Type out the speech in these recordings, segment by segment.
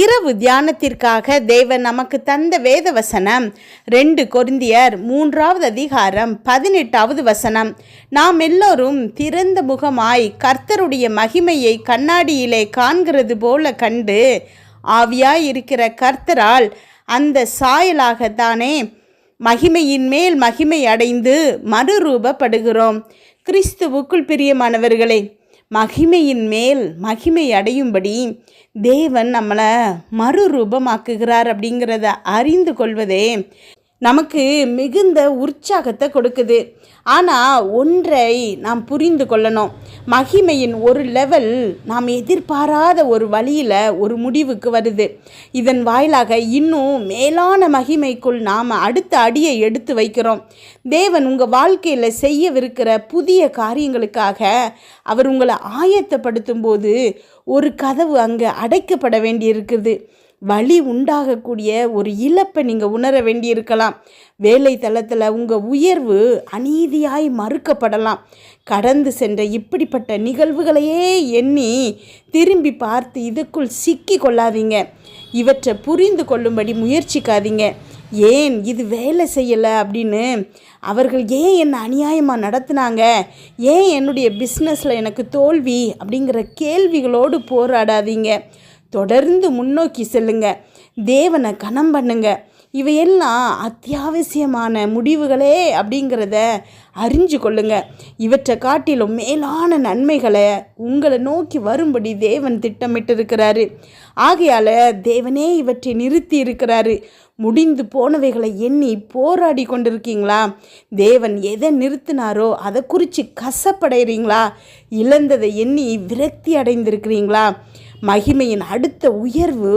இரவு தியானத்திற்காக தேவன் நமக்கு தந்த வேத வசனம் ரெண்டு கொருந்தியர் மூன்றாவது அதிகாரம் பதினெட்டாவது வசனம். நாம் எல்லோரும் திறந்த முகமாய் கர்த்தருடைய மகிமையை கண்ணாடியிலே காண்கிறது போல கண்டு ஆவியாய் இருக்கிற கர்த்தரால் அந்த சாயலாகத்தானே மகிமையின் மேல் மகிமை அடைந்து மறுரூபப்படுகிறோம். கிறிஸ்துவுக்குள் பிரியமானவர்களே மகிமையின் மேல் மகிமை அடையும்படி தேவன் நம்மளை மறுரூபமாக்குகிறார் அப்படிங்கிறத அறிந்து கொள்வதே நமக்கு மிகுந்த உற்சாகத்தை கொடுக்குது. ஆனால் ஒன்றை நாம் புரிந்து கொள்ளணும். மகிமையின் ஒரு லெவல் நாம் எதிர்பாராத ஒரு வழியில் ஒரு முடிவுக்கு வருது. இதன் வாயிலாக இன்னும் மேலான மகிமைக்குள் நாம் அடுத்த அடியை எடுத்து வைக்கிறோம். தேவன் உங்கள் வாழ்க்கையில் செய்யவிருக்கிற புதிய காரியங்களுக்காக அவர் உங்களை ஆயத்தப்படுத்தும் போது ஒரு கதவு அங்கே அடைக்கப்பட வேண்டியிருக்குது. வழி உண்டாகக்கூடிய ஒரு இழப்பை நீங்கள் உணர வேண்டியிருக்கலாம். வேலை தளத்தில் உங்கள் உயர்வு அநீதியாய் மறுக்கப்படலாம். கடந்து சென்ற இப்படிப்பட்ட நிகழ்வுகளையே எண்ணி திரும்பி பார்த்து இதுக்குள் சிக்கி கொள்ளாதீங்க. இவற்றை புரிந்து கொள்ளும்படி முயற்சிக்காதீங்க. ஏன் இது வேலை செய்யலை அப்படின்னு அவர்கள் ஏன் என்னை அநியாயமாக நடத்துனாங்க? ஏன் என்னுடைய பிஸ்னஸில் எனக்கு தோல்வி? அப்படிங்கிற கேள்விகளோடு போராடாதீங்க. தொடர்ந்து முன்னோக்கி செல்லுங்க. தேவனை கனம் பண்ணுங்க. இவையெல்லாம் அத்தியாவசியமான முடிவுகளே அப்படிங்கிறத அறிஞ்சு கொள்ளுங்க. இவற்றை காட்டிலும் மேலான நன்மைகளை உங்களை நோக்கி வரும்படி தேவன் திட்டமிட்டு இருக்கிறாரு ஆகையால் தேவனே இவற்றை நிறுத்தி இருக்கிறாரு. முடிந்து போனவைகளை எண்ணி போராடி கொண்டிருக்கீங்களா? தேவன் எதை நிறுத்தினாரோ அதை குறித்து கசப்படைகிறீங்களா இழந்ததை எண்ணி விரக்தி அடைந்திருக்கிறீங்களா? மகிமையின் அடுத்த உயர்வு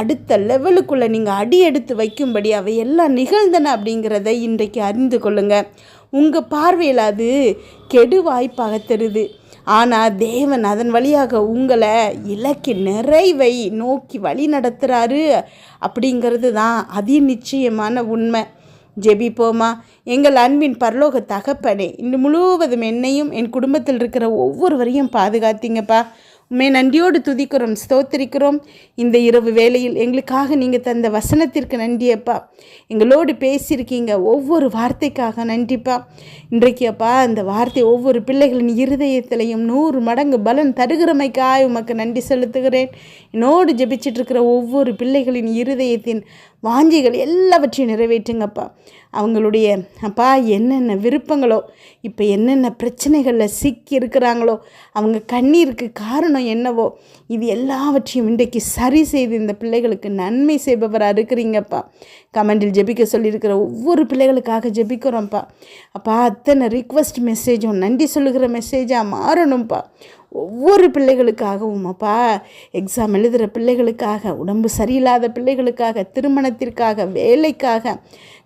அடுத்த லெவலுக்குள்ளே நீங்கள் அடி எடுத்து வைக்கும்படி அவை எல்லாம் நிகழ்ந்தன அப்படிங்கிறத இன்றைக்கு அறிந்து கொள்ளுங்க. உங்கள் பார்வையில் அது கெடு வாய்ப்பாக தருது ஆனால் தேவன் அதன் வழியாக உங்களை இலக்கு நிறைவை நோக்கி வழி நடத்துகிறாரு அப்படிங்கிறது தான் அதி நிச்சயமான உண்மை. ஜெபிப்போமா? எங்கள் அன்பின் பரலோக தகப்பனே இன்று முழுவதும் என்னையும் என் குடும்பத்தில் இருக்கிற ஒவ்வொருவரையும் பாதுகாத்தீங்கப்பா. உண்மை நன்றியோடு துதிக்கிறோம் ஸ்தோத்திரிக்கிறோம். இந்த இரவு வேளையில் எங்களுக்காக நீங்கள் தந்த வசனத்திற்கு நன்றியப்பா எங்களோடு பேசியிருக்கீங்க ஒவ்வொரு வார்த்தைக்காக நன்றிப்பா இன்றைக்கு அப்பா அந்த வார்த்தை ஒவ்வொரு பிள்ளைகளின் இருதயத்திலையும் நூறு மடங்கு பலன் தருகிறமைக்காய் உமக்கு நன்றி செலுத்துகிறேன். என்னோடு ஜெபிச்சிட்ருக்கிற ஒவ்வொரு பிள்ளைகளின் இருதயத்தின் வாஞ்சிகள் எல்லாவற்றையும் நிறைவேற்றுங்கப்பா. அவங்களுடைய அப்பா என்னென்ன விருப்பங்களோ இப்போ என்னென்ன பிரச்சனைகளில் சிக்கி இருக்கிறாங்களோ அவங்க கண்ணீருக்கு காரணம் என்னவோ இது எல்லாவற்றையும் இன்றைக்கு சரி செய்து இந்த பிள்ளைகளுக்கு நன்மை செய்பவராக இருக்கிறீங்கப்பா. கமெண்டில் ஜெபிக்க சொல்லியிருக்கிற ஒவ்வொரு பிள்ளைகளுக்காக ஜெபிக்கிறோம்ப்பா. அப்பா அத்தனை ரிக்வஸ்ட் மெசேஜும் நன்றி சொல்லுகிற மெசேஜாக மாறணும்ப்பா. ஒவ்வொரு பிள்ளைகளுக்காகவும் அப்பா எக்ஸாம் எழுதுகிற பிள்ளைகளுக்காக உடம்பு சரியில்லாத பிள்ளைகளுக்காக திருமணத்திற்காக வேலைக்காக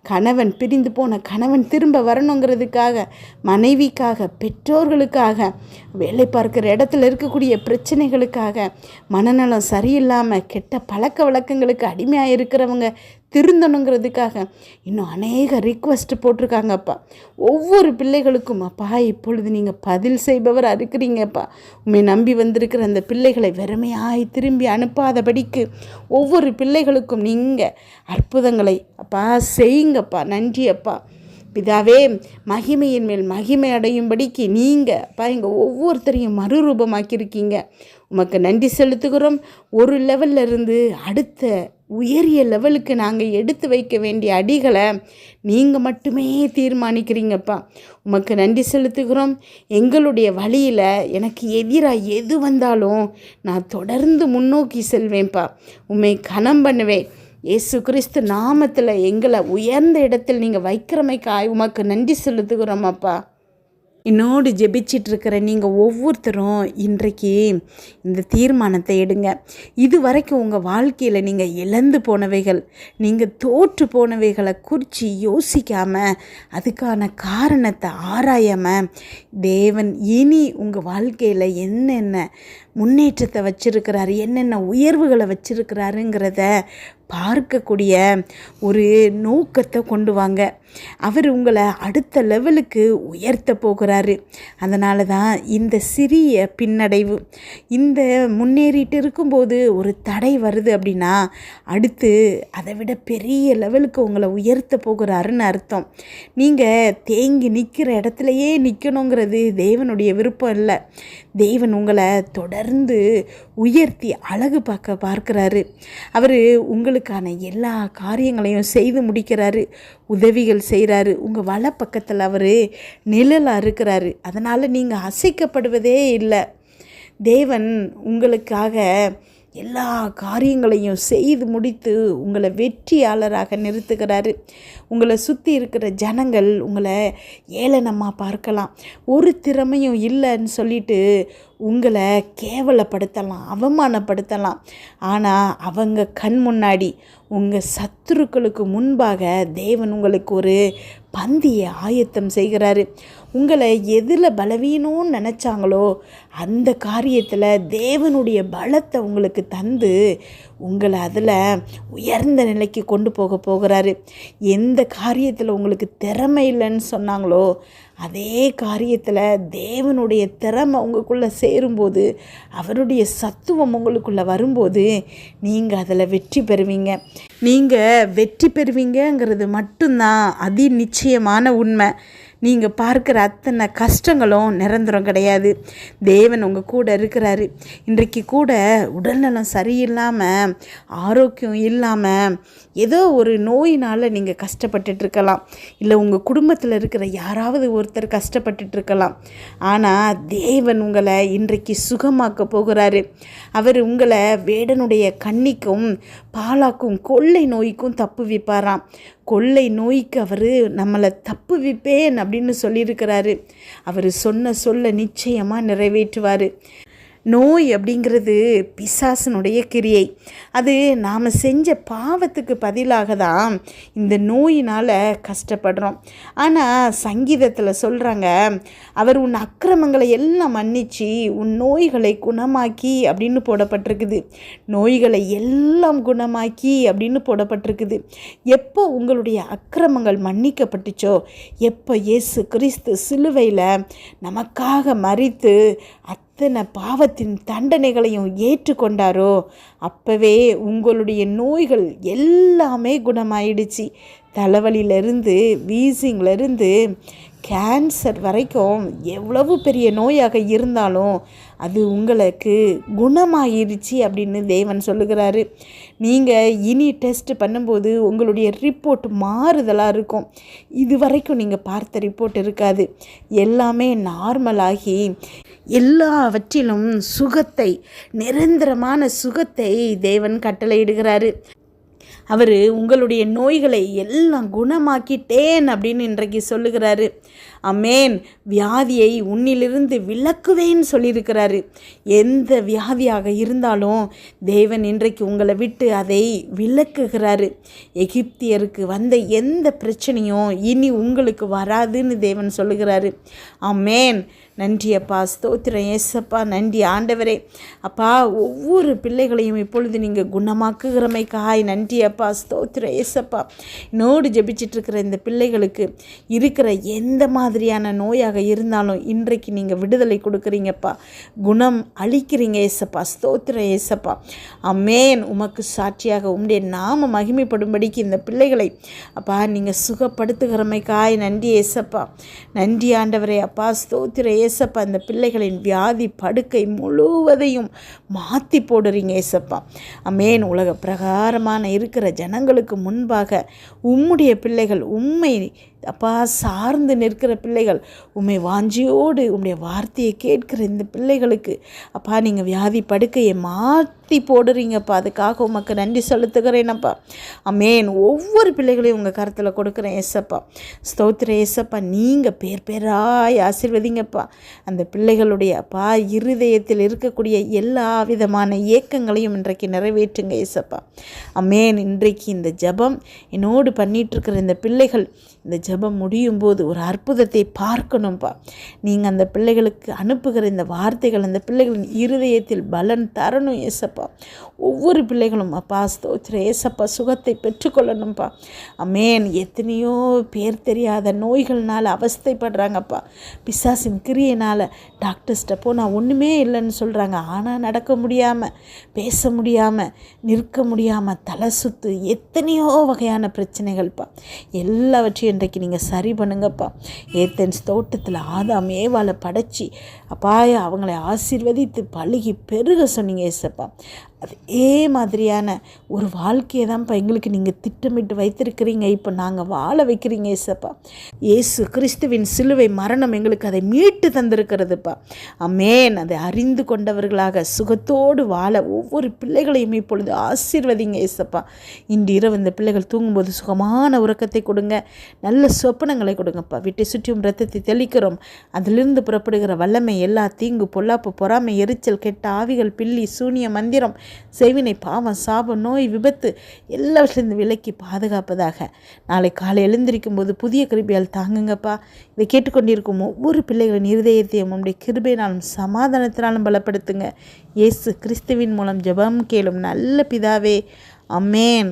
கணவன் பிரிந்து போன கணவன் திரும்ப வரணுங்கிறதுக்காக மனைவிக்காக பெற்றோர்களுக்காக வேலை பார்க்குற இடத்துல இருக்கக்கூடிய பிரச்சனைகளுக்காக மனநலம் சரியில்லாமல் கெட்ட பழக்க வழக்கங்களுக்கு அடிமையாக இருக்கிறவங்க திருந்தணுங்கிறதுக்காக. இன்னும் அநேக ரிக்வஸ்ட் போட்டிருக்காங்கப்பா. ஒவ்வொரு பிள்ளைகளுக்கும் அப்பா இப்பொழுது நீங்கள் பதில் செய்பவராக இருக்கிறீங்கப்பா உண்மை நம்பி வந்திருக்கிற அந்த பிள்ளைகளை வெறுமையாய் திரும்பி அனுப்பாதபடிக்கு ஒவ்வொரு பிள்ளைகளுக்கும் நீங்கள் அற்புதங்களை அப்பா செய்யுங்கப்பா. நன்றி அப்பா. பிதாவே மகிமையின் மேல் மகிமை அடையும்படிக்கு நீங்கள் அப்பா எங்கள் ஒவ்வொருத்தரையும் மறுரூபமாக்கியிருக்கீங்க. உமக்கு நன்றி செலுத்துகிறோம். ஒரு லெவல்ல இருந்து அடுத்த உயரிய லெவலுக்கு நாங்கள் எடுத்து வைக்க வேண்டிய அடிகளை நீங்கள் மட்டுமே தீர்மானிக்கிறீங்கப்பா. உமக்கு நன்றி செலுத்துகிறோம். எங்களுடைய வழியில் எனக்கு எதிராக எது வந்தாலும் நான் தொடர்ந்து முன்னோக்கி செல்வேன்ப்பா. உண்மை கனம் பண்ணுவேன். இயேசு கிறிஸ்து நாமத்தில் எங்களை உயர்ந்த இடத்தில் நீங்கள் வைக்கிறமைக்காய் உமக்கு நன்றி செலுத்துகிறோம் அப்பா. என்னோடு ஜெபிச்சிட்டு இருக்கிற நீங்கள் ஒவ்வொருத்தரும் இன்றைக்கு இந்த தீர்மானத்தை எடுங்க. இது வரைக்கும் உங்கள் வாழ்க்கையில் நீங்கள் இழந்து போனவைகள் நீங்கள் தோற்று போனவைகளை குறித்து யோசிக்காமல் அதுக்கான காரணத்தை ஆராயாமல் தேவன் இனி உங்கள் வாழ்க்கையில் என்னென்ன முன்னேற்றத்தை வச்சிருக்கிறாரு என்னென்ன உயர்வுகளை வச்சிருக்கிறாருங்கிறத பார்க்கக்கூடிய ஒரு நோக்கத்தை கொண்டு வாங்க. அவர் உங்களை அடுத்த லெவலுக்கு உயர்த்த போகிறாரு. அதனால தான் இந்த சிறிய பின்னடைவு இந்த முன்னேறிட்டு இருக்கும்போது ஒரு தடை வருது அப்படின்னா அடுத்து அதை விட பெரிய லெவலுக்கு உங்களை உயர்த்த போகிறாருன்னு அர்த்தம். நீங்கள் தேங்கி நிற்கிற இடத்துலையே நிற்கணுங்கிறது தேவனுடைய விருப்பம் இல்லை. தேவன் உங்களை தொடர்ந்து உயர்த்தி அழகு பார்க்க பார்க்குறாரு. அவர் உங்களுக்கான எல்லா காரியங்களையும் செய்து முடிக்கிறாரு. உதவிகள் செய்கிறாரு உங்கள் வல பக்கத்தில் அவர் நிழலாக இருக்கிறாரு. அதனால் நீங்கள் அசைக்கப்படுவதே இல்லை. தேவன் உங்களுக்காக எல்லா காரியங்களையும் செய்து முடித்து உங்களை வெற்றியாளராக நிறுத்துகிறாரு. உங்களை சுற்றி இருக்கிற ஜனங்கள் உங்களை ஏளனமாக பார்க்கலாம். ஒரு திறமையும் இல்லைன்னு சொல்லிட்டு உங்களை கேவலப்படுத்தலாம் அவமானப்படுத்தலாம். ஆனால் அவங்க கண் முன்னாடி உங்கள் சத்துருக்களுக்கு முன்பாக தேவன் உங்களுக்கு ஒரு பந்தியை ஆயத்தம் செய்கிறாரு. உங்களை எதில் பலவீனம்னு நினச்சாங்களோ அந்த காரியத்தில் தேவனுடைய பலத்தை உங்களுக்கு தந்து உங்களை அதில் உயர்ந்த நிலைக்கு கொண்டு போக போகிறாரு. எந்த காரியத்தில் உங்களுக்கு திறமை இல்லைன்னு சொன்னாங்களோ அதே காரியத்தில் தேவனுடைய திறமை உங்களுக்குள்ளே சேரும்போது அவருடைய சத்துவம் உங்களுக்குள்ளே வரும்போது நீங்கள் அதில் வெற்றி பெறுவீங்க. நீங்கள் வெற்றி பெறுவீங்கங்கிறது மட்டும்தான் அதி நிச்சயமான உண்மை. நீங்கள் பார்க்குற அத்தனை கஷ்டங்களும் நிரந்தரம் கிடையாது. தேவன் உங்கள் கூட இருக்கிறாரு. இன்றைக்கு கூட உடல்நலம் சரியில்லாமல் ஆரோக்கியம் இல்லாமல் ஏதோ ஒரு நோயினால் நீங்கள் கஷ்டப்பட்டுட்டு இருக்கலாம். இல்லை உங்கள் குடும்பத்தில் இருக்கிற யாராவது ஒருத்தர் கஷ்டப்பட்டுட்டு இருக்கலாம். ஆனால் தேவன் உங்களை இன்றைக்கு சுகமாக்க போகிறாரு. அவர் உங்களை வேடனுடைய கண்ணிக்கும் பாலாக்கும் கொள்ளை நோய்க்கும் தப்பு வைப்பாராம். கொள்ளை நோய்க்கு அவர் நம்மளை தப்பு விப்பேன் அப்படின்னு சொல்லியிருக்கிறாரு. அவர் சொன்ன சொல்ல நிச்சயமாக நிறைவேற்றுவார். நோய் அப்படிங்கிறது பிசாசனுடைய கிரியை. அது நாம் செஞ்ச பாவத்துக்கு பதிலாக தான் இந்த நோயினால் கஷ்டப்படுறோம். ஆனால் சங்கீதத்தில் சொல்கிறாங்க அவர் உன் அக்கிரமங்களை எல்லாம் மன்னிச்சு உன் நோய்களை குணமாக்கி அப்படின்னு போடப்பட்டிருக்குது. நோய்களை எல்லாம் குணமாக்கி அப்படின்னு போடப்பட்டிருக்குது. எப்போ உங்களுடைய அக்கிரமங்கள் மன்னிக்கப்பட்டுச்சோ எப்போ இயேசு கிறிஸ்து சிலுவையில் நமக்காக மறித்து அத்தனை பாவத்தின் தண்டனைகளையும் ஏற்றுக்கொண்டாரோ அப்போவே உங்களுடைய நோய்கள் எல்லாமே குணமாயிடுச்சு. தலைவலியிலேருந்து வீசிங்லேருந்து கேன்சர் வரைக்கும் எவ்வளவு பெரிய நோயாக இருந்தாலும் அது உங்களுக்கு குணமாயிருச்சு அப்படின்னு தேவன் சொல்லுகிறாரு. நீங்கள் இனி டெஸ்ட் பண்ணும்போது உங்களுடைய ரிப்போர்ட் மாறுதலாக இருக்கும். இது வரைக்கும் நீங்கள் பார்த்த ரிப்போர்ட் இருக்காது. எல்லாமே நார்மலாகி எல்லாவற்றிலும் சுகத்தை நிரந்தரமான சுகத்தை தேவன் கட்டளையிடுகிறாரு. அவர் உங்களுடைய நோய்களை எல்லாம் குணமாக்கிட்டேன் அப்படின்னு இன்றைக்கு சொல்லுகிறாரு. அமேன். வியாதியை உன்னிலிருந்து விளக்குவேன்னு சொல்லியிருக்கிறாரு. எந்த வியாதியாக இருந்தாலும் தேவன் இன்றைக்கு உங்களை விட்டு அதை விளக்குகிறாரு எகிப்தியருக்கு வந்த எந்த பிரச்சனையும் இனி உங்களுக்கு வராதுன்னு தேவன் சொல்லுகிறாரு. அமேன். நன்றி அப்பா. ஸ்தோத்திரம். ஏசப்பா நன்றி ஆண்டவரே. அப்பா ஒவ்வொரு பிள்ளைகளையும் இப்பொழுது நீங்கள் குணமாக்குகிறமைக்காய். நன்றி அப்பா. ஸ்தோத்திரம் ஏசப்பா நோடு ஜெபிச்சிட்டு இருக்கிற இந்த பிள்ளைகளுக்கு இருக்கிற எந்த மாதிரியான நோயாக இருந்தாலும் இன்றைக்கு நீங்கள் விடுதலை கொடுக்குறீங்கப்பா. குணம் அளிக்கிறீங்க ஏசப்பா ஸ்தோத்திர ஏசப்பா. அமேன் உமக்கு சாட்சியாக உம்முடைய நாம மகிமைப்படும்படிக்கு இந்த பிள்ளைகளை அப்பா நீங்கள் சுகப்படுத்துகிறமைக்காய். நன்றி ஏசப்பா. நன்றி ஆண்டவரே அப்பா ஸ்தோத்திர ஏசப்பா. இந்த பிள்ளைகளின் வியாதி படுக்கை முழுவதையும் மாற்றி போடுறீங்க ஏசப்பா. அமேன் உலக பிரகாரமான இருக்கிற ஜனங்களுக்கு முன்பாக உம்முடைய பிள்ளைகள் உண்மை அப்பா சார்ந்து நிற்கிற பிள்ளைகள் உண்மை வாஞ்சியோடு உம்முடைய வார்த்தையை கேட்கிற இந்த பிள்ளைகளுக்கு அப்பா நீங்கள் வியாதி படுக்கையை மாற்றி போடுறீங்கப்பா. அதுக்காக உமக்கு நன்றி செலுத்துகிறேனப்பா. அமேன். ஒவ்வொரு பிள்ளைகளையும் உங்கள் கருத்தில் கொடுக்குறேன் ஏசப்பா. ஸ்தோத்திர ஏசப்பா. நீங்கள் பேர் பேராய் ஆசிர்வதிங்கப்பா. அந்த பிள்ளைகளுடைய அப்பா இருதயத்தில் இருக்கக்கூடிய எல்லா விதமான ஏக்கங்களையும் இன்றைக்கு நிறைவேற்றுங்க ஏசப்பா. அமேன். இன்றைக்கு இந்த ஜபம் என்னோடு பண்ணிகிட்ருக்கிற இந்த பிள்ளைகள் இந்த ஜபம் முடியும் போது ஒரு அற்புதத்தை பார்க்கணும்ப்பா நீங்கள் அந்த பிள்ளைகளுக்கு அனுப்புகிற இந்த வார்த்தைகள் அந்த பிள்ளைகளின் இருதயத்தில் பலன் தரணும் ஏசப்பா. ஒவ்வொரு பிள்ளைகளும் அப்பா ஸ்தோத்திர ஏசப்பா சுகத்தை பெற்றுக்கொள்ளணும்ப்பா அமேன். எத்தனையோ பேர் தெரியாத நோய்கள்னால் அவஸ்தைப்படுறாங்கப்பா. பிசாசின் கிரியைனால் டாக்டர்ஸ்கிட்ட போனால் ஒன்றுமே இல்லைன்னு சொல்கிறாங்க ஆனால் நடக்க முடியாமல் பேச முடியாமல் நிற்க முடியாமல் தலை சுத்து எத்தனையோ வகையான பிரச்சனைகள்ப்பா. எல்லாவற்றையும் இன்றைக்கு நீங்கள் சரி பண்ணுங்கப்பா. ஏத்தன்ஸ் தோட்டத்தில் ஆதாம் ஏவாளை படைச்சி அப்பாய அவங்களை ஆசீர்வதித்து பழுகி பெருக சொன்னீங்க ஏசப்பா. அதே மாதிரியான ஒரு வாழ்க்கையை தான்ப்பா எங்களுக்கு நீங்கள் திட்டமிட்டு வைத்திருக்கிறீங்க. இப்போ நாங்கள் வாழ வைக்கிறீங்க ஏசப்பா. ஏசு கிறிஸ்துவின் சிலுவை மரணம் எங்களுக்கு அதை மீட்டு தந்திருக்கிறதுப்பா. அமேன் அதை அறிந்து கொண்டவர்களாக சுகத்தோடு வாழ ஒவ்வொரு பிள்ளைகளையும் இப்பொழுது ஆசீர்வதிங்க ஏசப்பா. இன்று இரவு இந்த பிள்ளைகள் தூங்கும்போது சுகமான உறக்கத்தை கொடுங்க. நல்ல சொப்பனங்களை கொடுங்கப்பா. வீட்டை சுற்றியும் ரத்தத்தை தெளிக்கிறோம். அதிலிருந்து புறப்படுகிற வல்லமை எல்லா தீங்கு பொல்லாப்பு பொறாமை எரிச்சல் கெட்ட ஆவிகள் பில்லி சூனிய மந்திரம் செய்வினை பாவம் சாபம் நோய் விபத்து எல்லாவற்றிலிருந்து விலக்கி பாதுகாப்பதாக. நாளை காலை எழுந்திருக்கும் போது புதிய கிருபியால் தாங்குங்கப்பா. இதை கேட்டுக்கொண்டிருக்கும் ஒவ்வொரு பிள்ளைகளின் இருதயத்தையும் உடைய கிருபையினாலும் சமாதானத்தினாலும் பலப்படுத்துங்க. இயேசு கிறிஸ்துவின் மூலம் ஜெபம் கேளும் நல்ல பிதாவே. அமேன்